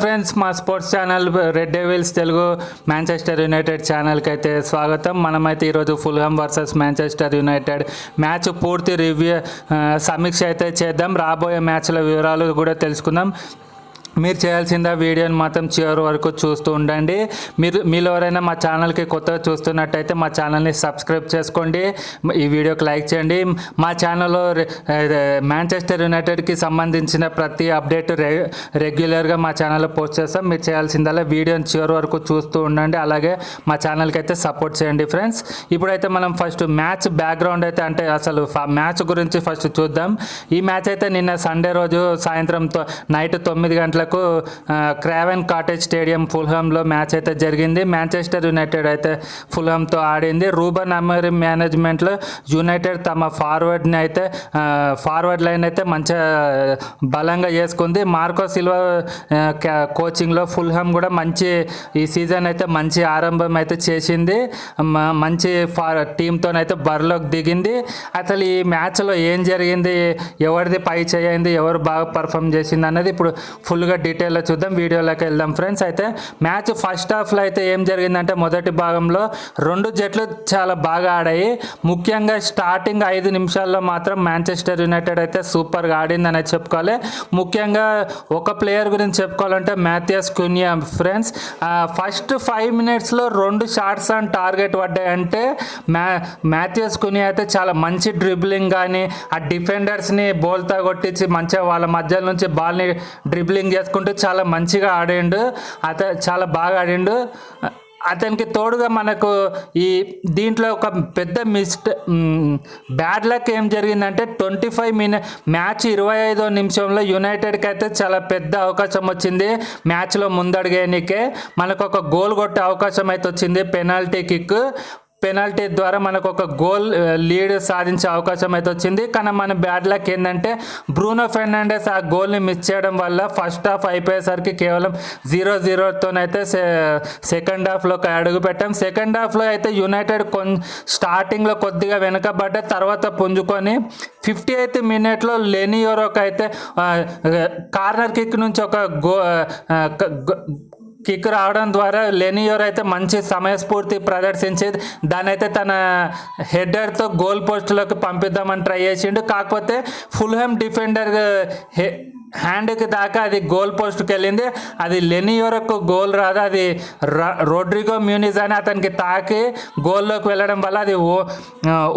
Friends మా sports channel red devils Telugu Manchester United ఛానల్కి అయితే స్వాగతం. మనమైతే ఈరోజు Fulham versus Manchester United match పూర్తి రివ్యూ సమీక్ష అయితే చేద్దాం. రాబోయే మ్యాచ్ల వివరాలు కూడా తెలుసుకుందాం. మీరు చేయాల్సిందా వీడియోని మాత్రం చివరి వరకు చూస్తూ ఉండండి. మీరు మీలో ఎవరైనా మా ఛానల్కి కొత్తగా చూస్తున్నట్టయితే మా ఛానల్ని సబ్స్క్రైబ్ చేసుకోండి. ఈ వీడియోకి లైక్ చేయండి. మా ఛానల్లో మాంచెస్టర్ యునైటెడ్కి సంబంధించిన ప్రతి అప్డేట్ రె రెగ్యులర్గా మా ఛానల్లో పోస్ట్ చేస్తాం. మీరు చేయాల్సిందల్లా వీడియోని చివరి వరకు చూస్తూ ఉండండి. అలాగే మా ఛానల్కి అయితే సపోర్ట్ చేయండి ఫ్రెండ్స్. ఇప్పుడైతే మనం ఫస్ట్ మ్యాచ్ బ్యాక్గ్రౌండ్ అయితే అంటే అసలు ఫ- మ్యాచ్ గురించి ఫస్ట్ చూద్దాం. ఈ మ్యాచ్ అయితే నిన్న సండే రోజు సాయంత్రం నైట్ తొమ్మిది గంటల ఆ, క్రావెన్ కాటేజ్ స్టేడియం ఫుల్హామ్లో మ్యాచ్ అయితే జరిగింది. మాంచెస్టర్ యునైటెడ్ అయితే ఫుల్హామ్తో ఆడింది. రూబన్ అమరి మేనేజ్మెంట్లో యునైటెడ్ తమ ఫార్వర్డ్ని అయితే ఫార్వర్డ్ లైన్ అయితే మంచిగా బలంగా చేసుకుంది మార్కో సిల్వా కోచింగ్లో ఫుల్హామ్ కూడా మంచి ఈ సీజన్ అయితే మంచి ఆరంభం అయితే చేసింది. మంచి ఫార్ టీంతోనైతే బరిలోకి దిగింది. అసలు ఈ మ్యాచ్లో ఏం జరిగింది? ఎవరిది పై చేయింది? ఎవరు బాగా పర్ఫామ్ చేసింది? అన్నది ఇప్పుడు ఫుల్గా డీటెయిల్లో చూద్దాం. వీడియోలోకి వెళ్దాం ఫ్రెండ్స్ అయితే మ్యాచ్ ఫస్ట్ హాఫ్లో అయితే ఏం జరిగిందంటే మొదటి భాగంలో రెండు జట్లు చాలా బాగా ఆడాయి. ముఖ్యంగా స్టార్టింగ్ ఐదు నిమిషాల్లో మాత్రం మాంచెస్టర్ యునైటెడ్ అయితే సూపర్గా ఆడిందని చెప్పుకోవాలి. ముఖ్యంగా ఒక ప్లేయర్ గురించి చెప్పుకోవాలంటే Matheus Cunha friends first five మినిట్స్లో రెండు షార్ట్స్ అండ్ టార్గెట్ పడ్డాయంటే మ్యా మాథియస్ కునియా అయితే చాలా మంచి డ్రిబ్లింగ్ కానీ ఆ డిఫెండర్స్ని బోల్తా కొట్టించి మంచిగా వాళ్ళ మధ్య నుంచి బాల్ని డ్రిబ్లింగ్ చేసుకుంటూ చాలా మంచిగా ఆడిండు. అత చాలా బాగా ఆడిండు. అతనికి తోడుగా మనకు ఈ దీంట్లో ఒక పెద్ద మిస్ట్ బ్యాడ్ లక్ ఏం జరిగిందంటే ట్వంటీ ఫైవ్ మినిట్ మ్యాచ్ ఇరవై ఐదో నిమిషంలో యునైటెడ్కి అయితే చాలా పెద్ద అవకాశం వచ్చింది. మ్యాచ్లో ముందడుగేనికే మనకు ఒక గోల్ కొట్టే అవకాశం అయితే వచ్చింది పెనాల్టీ కిక్ పెనాల్టీ ద్వారా మనకు ఒక గోల్ లీడ్ సాధించే అవకాశం అయితే వచ్చింది. కానీ మన బ్యాడ్ లక్ ఏంటంటే బ్రూనో ఫెర్నాండెస్ ఆ గోల్ని మిస్ చేయడం వల్ల ఫస్ట్ హాఫ్ అయిపోయేసరికి కేవలం జీరో జీరోతోనైతే సెకండ్ హాఫ్లోకి అడుగు పెట్టాం. సెకండ్ హాఫ్లో అయితే యునైటెడ్ కొన్ స్టార్టింగ్లో కొద్దిగా వెనకబడ్డ తర్వాత పుంజుకొని ఫిఫ్టీ ఎయిత్ మినిట్లో లెనియోరోకి అయితే కార్నర్ కిక్ నుంచి ఒక గో- కిక్ రావడం ద్వారా లెనియోర్ అయితే మంచి సమయస్ఫూర్తి ప్రదర్శించి దాని అయితే తన హెడర్తో గోల్ పోస్ట్లోకి పంపిద్దామని ట్రై చేసిండు. కాకపోతే ఫుల్హెమ్ డిఫెండర్ హె హ్యాండ్కి దాకా అది గోల్ పోస్ట్కి వెళ్ళింది అది లెనియోరకు గోల్ రాదు. అది రోడ్రిగో మ్యూనిజ్ అని అతనికి తాకి గోల్లోకి వెళ్ళడం వల్ల అది ఓ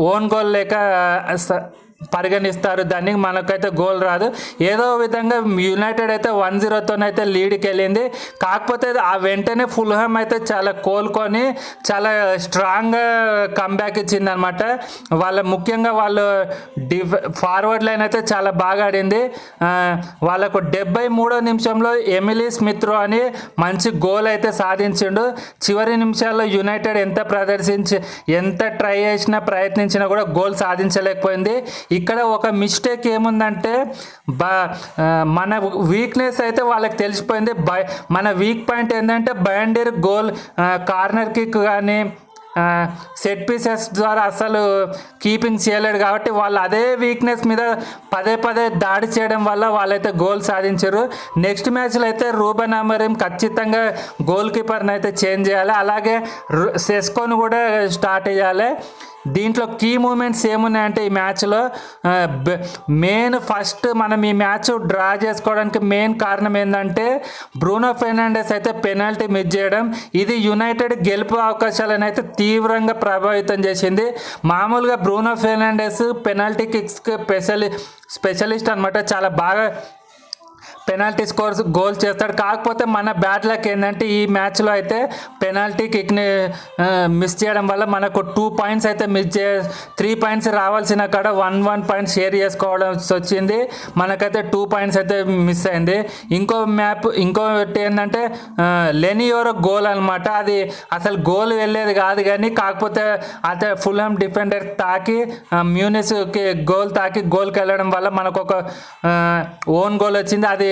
ఓన్ గోల్ లేక స- పరిగణిస్తారు. దాన్ని మనకైతే గోల్ రాదు. ఏదో విధంగా యునైటెడ్ అయితే వన్ జీరోతోనైతే లీడ్కి వెళ్ళింది కాకపోతే ఆ వెంటనే ఫుల్హామ్ అయితే చాలా కోలుకొని చాలా స్ట్రాంగ్గా కంబ్యాక్ ఇచ్చింది అనమాట వాళ్ళ ముఖ్యంగా వాళ్ళు డిఫ్ ఫార్వర్డ్ లైన్ అయితే చాలా బాగా ఆడింది. వాళ్ళకు డెబ్బై మూడో నిమిషంలో ఎమిలీ స్మిత్రో అని మంచి గోల్ అయితే సాధించిండు. చివరి నిమిషాల్లో యునైటెడ్ ఎంత ప్రదర్శించి ఎంత ట్రై చేసినా ప్రయత్నించినా కూడా గోల్ సాధించలేకపోయింది. ఇక్కడ ఒక మిస్టేక్ ఏముందంటే బ మన వీక్నెస్ అయితే వాళ్ళకి తెలిసిపోయింది. బై మన వీక్ పాయింట్ ఏంటంటే బయండర్ గోల్ కార్నర్ కిక్ కానీ సెట్ పీసెస్ ద్వారా అసలు కీపింగ్ చేయలేడు కాబట్టి వాళ్ళు అదే వీక్నెస్ మీద పదే పదే దాడి చేయడం వల్ల వాళ్ళైతే గోల్ సాధించారు. నెక్స్ట్ మ్యాచ్లో అయితే రూబన్ అమరీం ఖచ్చితంగా గోల్ కీపర్ని అయితే చేంజ్ చేయాలి. అలాగే రు- సెస్కోని కూడా స్టార్ట్ చేయాలి. దీంట్లో కీ మూమెంట్స్ ఏమున్నాయంటే ఈ మ్యాచ్లో మెయిన్ ఫస్ట్ మనం ఈ మ్యాచ్ డ్రా చేసుకోవడానికి మెయిన్ కారణం ఏంటంటే బ్రూనో ఫెర్నాండెస్ అయితే పెనాల్టీ మిస్ చేయడం. ఇది యునైటెడ్ గెలుపు అవకాశాలను అయితే తీవ్రంగా ప్రభావితం చేసింది. మామూలుగా బ్రూనో ఫెర్నాండెస్ పెనాల్టీ కిక్స్కి స్పెషలి స్పెషలిస్ట్ అనమాట చాలా బాగా పెనాల్టీ స్కోర్స్ గోల్ చేస్తాడు. కాకపోతే మన బ్యాడ్ లక్ ఏంటంటే ఈ మ్యాచ్లో అయితే పెనాల్టీ కిక్ని మిస్ చేయడం వల్ల మనకు టూ పాయింట్స్ అయితే మిస్ చే త్రీ పాయింట్స్ రావాల్సిన కాడ వన్ వన్ పాయింట్ షేర్ చేసుకోవడం వచ్చింది. మనకైతే టూ పాయింట్స్ అయితే మిస్ అయింది. ఇంకో మ్యాప్ ఇంకోటి ఏంటంటే లెనియోరో గోల్ అనమాట అది అసలు గోల్ వెళ్ళేది కాదు కానీ కాకపోతే అదే ఫుల్ హమ్ డిఫెండర్ తాకి మ్యూనిస్కి గోల్ తాకి గోల్కి వెళ్ళడం వల్ల మనకు ఒక ఓన్ గోల్ వచ్చింది. అది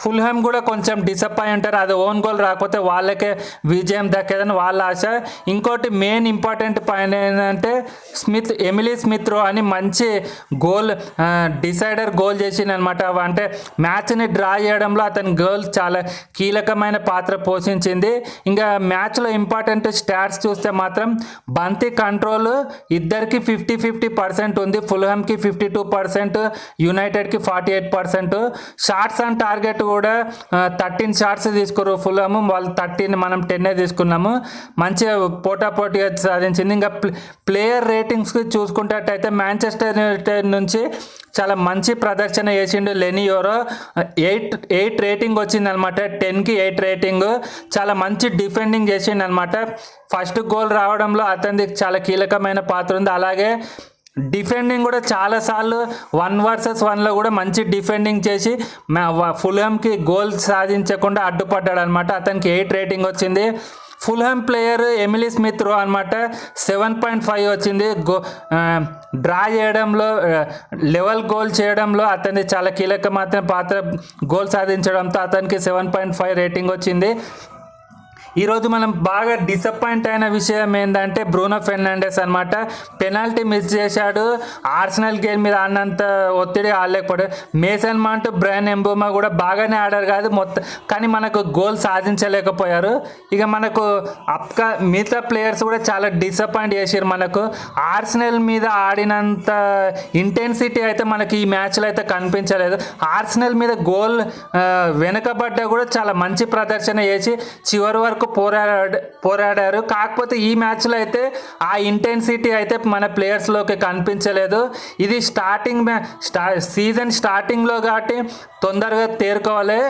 ఫుల్హామ్ కూడా కొంచెం డిసప్పాయింట్ అంటారు. అది ఓన్ గోల్ రాకపోతే వాళ్ళకే విజయం దక్కేదని వాళ్ళ ఆశ. ఇంకోటి మెయిన్ ఇంపార్టెంట్ పాయింట్ ఏంటంటే స్మిత్ ఎమిలీ స్మిత్ రో అని మంచి గోల్ డిసైడర్ గోల్ చేసింది అనమాట అంటే మ్యాచ్ని డ్రా చేయడంలో అతని గోల్ చాలా కీలకమైన పాత్ర పోషించింది. ఇంకా మ్యాచ్లో ఇంపార్టెంట్ స్టాట్స్ చూస్తే మాత్రం బంతి కంట్రోల్ ఇద్దరికి ఫిఫ్టీ ఫిఫ్టీ పర్సెంట్ ఉంది. ఫుల్హామ్కి fifty two percent యునైటెడ్కి forty eight percent shots and target కూడా థర్టీన్ షార్ట్స్ తీసుకున్నారు ఫుల్హామ్ వాళ్ళు థర్టీన్ మనం టెన్నే తీసుకున్నాము. మంచిగా పోటాపోటీగా సాధించింది. ఇంకా ప్లేయర్ రేటింగ్స్కి చూసుకున్నట్టయితే మాంచెస్టర్ యునైటెడ్ నుంచి చాలా మంచి ప్రదర్శన చేసిండు లెనియోరో ఎయిట్ ఎయిట్ రేటింగ్ వచ్చింది అనమాట టెన్కి ఎయిట్ రేటింగ్. చాలా మంచి డిఫెండింగ్ చేసిండు అనమాట ఫస్ట్ గోల్ రావడంలో అతనిది చాలా కీలకమైన పాత్ర ఉంది. అలాగే డిఫెండింగ్ కూడా చాలాసార్లు వన్ వర్సెస్ వన్లో కూడా మంచి డిఫెండింగ్ చేసి ఫుల్హమ్కి గోల్ సాధించకుండా అడ్డుపడ్డాడు అనమాట అతనికి ఎయిట్ రేటింగ్ వచ్చింది. ఫుల్హమ్ ప్లేయర్ ఎమిలీ స్మిత్ రో అనమాట సెవెన్ పాయింట్ ఫైవ్ వచ్చింది. గో డ్రా చేయడంలో లెవెల్ గోల్ చేయడంలో అతని చాలా కీలక మాత్రం పాత్ర గోల్ సాధించడంతో అతనికి సెవెన్ పాయింట్ ఫైవ్ రేటింగ్ వచ్చింది. ఈరోజు మనం బాగా డిసప్పాయింట్ అయిన విషయం ఏంటంటే బ్రూనో ఫెర్నాండెస్ అనమాట పెనాల్టీ మిస్ చేశాడు. ఆర్సనల్ గేమ్ మీద ఆడినంత ఒత్తిడి ఆడలేకపోయాడు. మేసన్ మాంట్ బ్రయన్ ఎంబోమా కూడా బాగానే ఆడారు కాదు మొత్తం కానీ మనకు గోల్ సాధించలేకపోయారు. ఇక మనకు అప్కా మిగతా ప్లేయర్స్ కూడా చాలా డిసప్పాయింట్ చేశారు మనకు. ఆర్సనల్ మీద ఆడినంత ఇంటెన్సిటీ అయితే మనకి ఈ మ్యాచ్లో అయితే కనిపించలేదు. ఆర్సనల్ మీద గోల్ వెనుకబడ్డా కూడా చాలా మంచి ప్రదర్శన చేసి చివరి వరకు పోరాడ పోరాడారు. కాకపోతే ఈ మ్యాచ్లో అయితే ఆ ఇంటెన్సిటీ అయితే మన ప్లేయర్స్లోకి కనిపించలేదు. ఇది స్టార్టింగ్ మ్యా స్టా సీజన్ స్టార్టింగ్లో కాబట్టి తొందరగా తేరుకోవాలి.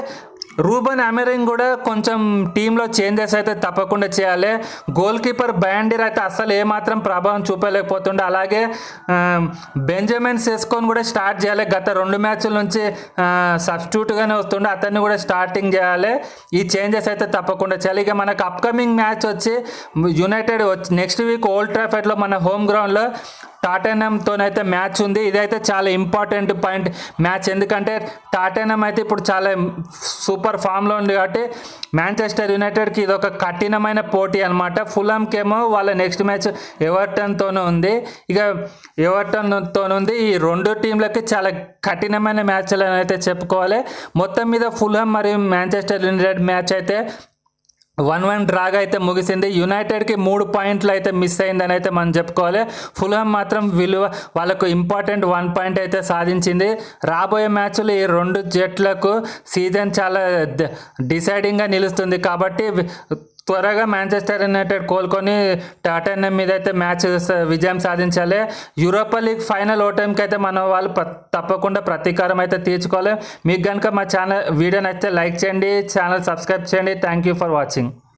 రూబన్ అమెరింగ్ కూడా కొంచెం టీంలో చేంజెస్ అయితే తప్పకుండా చేయాలి. గోల్ కీపర్ బ్యాండీర్ అయితే అస్సలు ఏమాత్రం ప్రభావం చూపలేకపోతుండే. అలాగే బెంజమిన్ సెస్కోన్ కూడా స్టార్ట్ చేయాలి. గత రెండు మ్యాచ్ల నుంచి సబ్స్టిట్యూట్గానే వస్తుండే. అతన్ని కూడా స్టార్టింగ్ చేయాలి. ఈ చేంజెస్ అయితే తప్పకుండా చేయాలి. ఇక మనకు అప్కమింగ్ మ్యాచ్ వచ్చి యునైటెడ్ నెక్స్ట్ వీక్ ఓల్డ్ ట్రాఫెడ్లో మన హోమ్ గ్రౌండ్లో టాటెనమ్తోనైతే మ్యాచ్ ఉంది. ఇదైతే చాలా ఇంపార్టెంట్ పాయింట్ మ్యాచ్. ఎందుకంటే టాటెనమ్ అయితే ఇప్పుడు చాలా సూపర్ ఫామ్లో ఉంది కాబట్టి మాంచెస్టర్ యునైటెడ్కి ఇది ఒక కఠినమైన పోటీ అనమాట ఫులాంకేమో వాళ్ళ నెక్స్ట్ మ్యాచ్ ఎవర్టన్తోనే ఉంది. ఇక ఎవర్టన్తో ఉంది. ఈ రెండు టీంలకి చాలా కఠినమైన మ్యాచ్లు అని అయితే చెప్పుకోవాలి. మొత్తం మీద ఫుల్హామ్ మరియు మాంచెస్టర్ యునైటెడ్ మ్యాచ్ అయితే వన్ వన్ డ్రాగా అయితే ముగిసింది. యునైటెడ్కి మూడు పాయింట్లు అయితే మిస్ అయిందని అయితే మనం చెప్పుకోవాలి. ఫుల్హమ్ మాత్రం విలువ వాళ్ళకు ఇంపార్టెంట్ వన్ పాయింట్ అయితే సాధించింది. రాబోయే మ్యాచ్లు ఈ రెండు జట్లకు సీజన్ చాలా డిసైడింగ్గా నిలుస్తుంది కాబట్టి త్వరగా మాంచెస్టర్ యునైటెడ్ కోలుకొని టాటెన్ మీద అయితే మ్యాచ్ విజయం సాధించాలి. యూరోపా లీగ్ ఫైనల్ ఓటమికి అయితే మనం వాళ్ళు తప్పకుండా ప్రతీకారం అయితే తీర్చుకోవాలి. మీకు కనుక మా ఛానల్ వీడియో నచ్చితే లైక్ చేయండి ఛానల్ సబ్స్క్రైబ్ చేయండి. Thank you for watching.